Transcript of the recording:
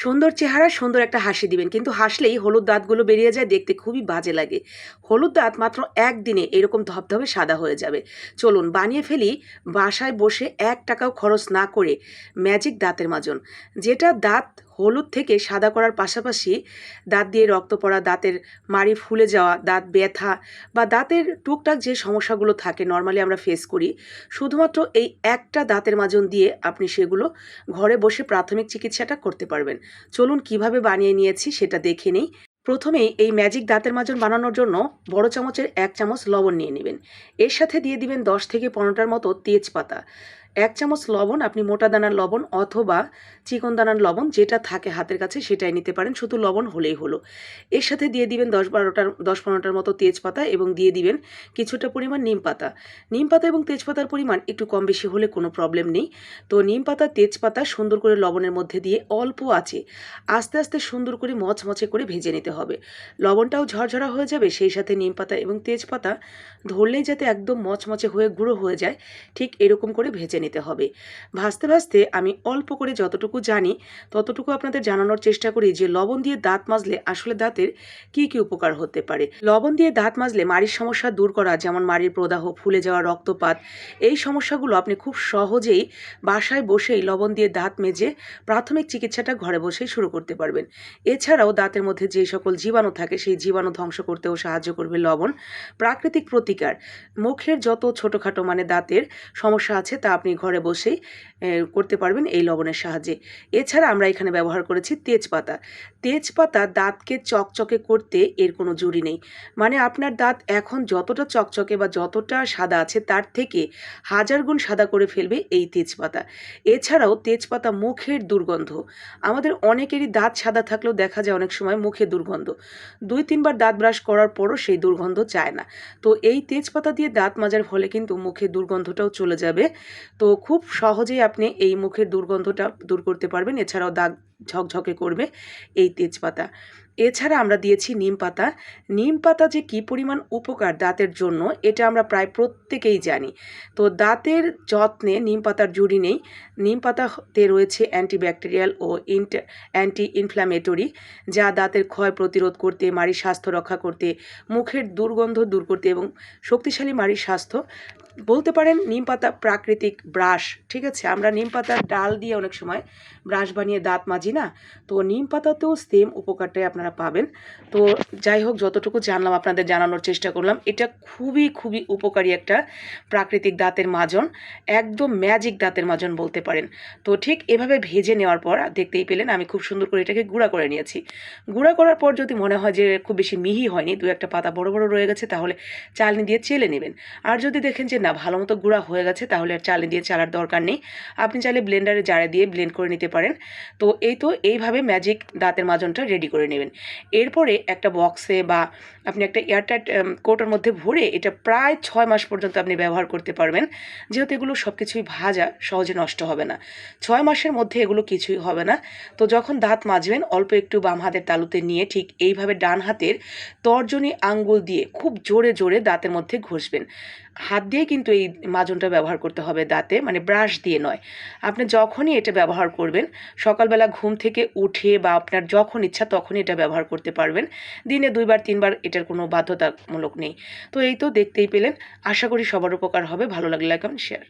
সুন্দর চেহারা, সুন্দর একটা হাসি দিবেন। কিন্তু হাসলেই হলুদ দাঁতগুলো বেরিয়ে যায়, দেখতে খুবই বাজে লাগে। হলুদ দাঁত মাত্র একদিনে এরকম ধবধবে সাদা হয়ে যাবে। চলুন, বানিয়ে ফেলি, বাসায় বসে এক টাকাও খরচ না করে ম্যাজিক দাঁতের মাজন। যেটা দাঁত হলুদ থেকে সাদা করার পাশাপাশি দাঁত দিয়ে রক্ত পড়া, দাঁতের মাড়ি ফুলে যাওয়া, দাঁত ব্যথা বা দাঁতের টুকটাক যে সমস্যাগুলো থাকে নর্মালি আমরা ফেস করি, শুধুমাত্র এই একটা দাঁতের মাজন দিয়ে আপনি সেগুলো ঘরে বসে প্রাথমিক চিকিৎসাটা করতে পারবেন। চলুন কীভাবে বানিয়ে নিয়েছি সেটা দেখে নিই। প্রথমেই এই ম্যাজিক দাঁতের মাজন বানানোর জন্য বড় চামচের এক চামচ লবণ নিয়ে নেবেন। এর সাথে দিয়ে দিবেন দশ থেকে পনেরোটার মতো তেজপাতা। এক চামচ লবণ, আপনি মোটা দানার লবণ অথবা চিকন দানার লবণ যেটা থাকে হাতের কাছে সেটাই নিতে পারেন। শুধু লবণ হলেই হলো। এর সাথে দিয়ে দিবেন দশ বারোটার, দশ পনেরোটার মতো তেজপাতা এবং দিয়ে দিবেন কিছুটা পরিমাণ নিম পাতা। নিম পাতা এবং তেজপাতার পরিমাণ একটু কম বেশি হলে কোনো প্রবলেম নেই। তো নিম পাতা, তেজপাতা সুন্দর করে লবণের মধ্যে দিয়ে অল্প আছে আস্তে আস্তে সুন্দর করে মচমচে করে ভেজে নিতে হবে। লবণটাও ঝরঝরা হয়ে যাবে, সেই সাথে নিম পাতা এবং তেজপাতা ধরলেই যাতে একদম মচমচে হয়ে গুঁড়ো হয়ে যায়, ঠিক এরকম করে ভেজে নিতে হবে। ভাজতে ভাজতে আমি অল্প করে যতটুকু জানি, ততটুকু আপনাদের জানানোর চেষ্টা করি যে লবণ দিয়ে দাঁত মাজলে আসলে দাঁতের কি কি উপকার হতে পারে। লবণ দিয়ে দাঁত মাজলে মাড়ির সমস্যা দূর করা, যেমন মাড়ির প্রদাহ, ফুলে যাওয়া রক্তপাত, এই সমস্যাগুলো আপনি খুব সহজেই বাসায় বসেই লবণ দিয়ে দাঁত মেজে প্রাথমিক চিকিৎসাটা ঘরে বসেই শুরু করতে পারবেন। এছাড়াও দাঁতের মধ্যে যে সকল জীবাণু থাকে, সেই জীবাণু ধ্বংস করতেও সাহায্য করবে লবণ। প্রাকৃতিক প্রতিকার, মুখের যত ছোটোখাটো মানে দাঁতের সমস্যা আছে তা আপনি ঘরে বসেই করতে পারবেন এই লবণের সাহায্যে। এছাড়া আমরা এখানে ব্যবহার করেছি তেজপাতা। তেজপাতা দাঁতকে চকচকে করতে এর কোনো জুড়ি নেই। মানে আপনার দাঁত এখন যতটা চকচকে বা যতটা সাদা আছে, তার থেকে হাজার গুণ সাদা করে ফেলবে এই তেজপাতা। এছাড়াও তেজপাতা মুখের দুর্গন্ধ। আমাদের অনেকেরই দাঁত সাদা থাকলেও দেখা যায় অনেক সময় মুখে দুর্গন্ধ। দুই তিনবার দাঁত ব্রাশ করার পরও সেই দুর্গন্ধ চায় না। তো এই তেজপাতা দিয়ে দাঁত মাজার ফলে কিন্তু মুখে দুর্গন্ধটাও চলে যাবে। তো খুব সহজেই আপনি এই মুখের দুর্গন্ধটা দূর করতে পারবেন। এছাড়াও দাগ ঝকঝকে করবে এই তেজপাতা। এছাড়া আমরা দিয়েছি নিম পাতা। নিম পাতা যে কী পরিমাণ উপকার দাঁতের জন্য, এটা আমরা প্রায় প্রত্যেকেই জানি। তো দাঁতের যত্নে নিম পাতার জুড়ি নেই। নিম পাতাতে রয়েছে অ্যান্টিব্যাকটেরিয়াল ও ইন্ট অ্যান্টি ইনফ্ল্যামেটরি যা দাঁতের ক্ষয় প্রতিরোধ করতে, মাড়ির স্বাস্থ্য রক্ষা করতে, মুখের দুর্গন্ধ দূর করতে এবং শক্তিশালী মাড়ির স্বাস্থ্য। বলতে পারেন নিম পাতা প্রাকৃতিক ব্রাশ, ঠিক আছে? আমরা নিম পাতার ডাল দিয়ে অনেক সময় ব্রাশ বানিয়ে দাঁত মাজি না? তো নিম পাতাতেও সেম উপকারটাই আপনারা পাবেন। তো যাই হোক, যতটুকু জানলাম, আপনাদের জানানোর চেষ্টা করলাম। এটা খুবই খুবই উপকারী একটা প্রাকৃতিক দাঁতের মাজন, একদম ম্যাজিক দাঁতের মাজন বলতে পারেন। তো ঠিক এভাবে ভেজে নেওয়ার পর দেখতেই পেলেন, আমি খুব সুন্দর করে এটাকে গুঁড়া করে নিয়েছি। গুঁড়া করার পর যদি মনে হয় যে খুব বেশি মিহি হয়নি, দু একটা পাতা বড় বড় রয়ে গেছে, তাহলে চালনি দিয়ে চেলে নেবেন। আর যদি দেখেন যে না, ভালো মতো গুঁড়া হয়ে গেছে, তাহলে আর চালনি দিয়ে চালার দরকার নেই। আপনি চাইলে ব্লেন্ডারে জারে দিয়ে ব্লেন্ড করে নিতে পারেন। তো এই তো, এইভাবে ম্যাজিক দাঁতের মাজনটা রেডি করে নেবেন। এরপরে একটা বক্সে বা আপনি একটা এয়ারটাইট কোটোর মধ্যে ভরে এটা প্রায় ছয় মাস পর্যন্ত আপনি ব্যবহার করতে পারবেন। যেহেতু এগুলো সব কিছুই ভাজা, সহজে নষ্ট হবে না। ছয় মাসের মধ্যে এগুলো কিছুই হবে না। তো যখন দাঁত মাজবেন, অল্প একটু বাম হাতের তালুতে নিয়ে ঠিক এইভাবে ডান হাতের তর্জনী আঙ্গুল দিয়ে খুব জোরে জোরে দাঁতের মধ্যে ঘষবেন। হাত দিয়ে কিন্তু এই মাজনটা ব্যবহার করতে হবে দাঁতে মানে ব্রাশ দিয়ে নয়। আপনি যখনই এটা ব্যবহার করবেন, সকালবেলা ঘুম থেকে উঠে বা আপনার যখন ইচ্ছা তখনই এটা ব্যবহার করতে পারবেন। দিনে দুইবার, তিনবার এটার কোনো বাধ্যতামূলক নেই। তো এই তো দেখতেই পেলেন। আশা করি সবার উপকার হবে। ভালো লাগলে লাইক শেয়ার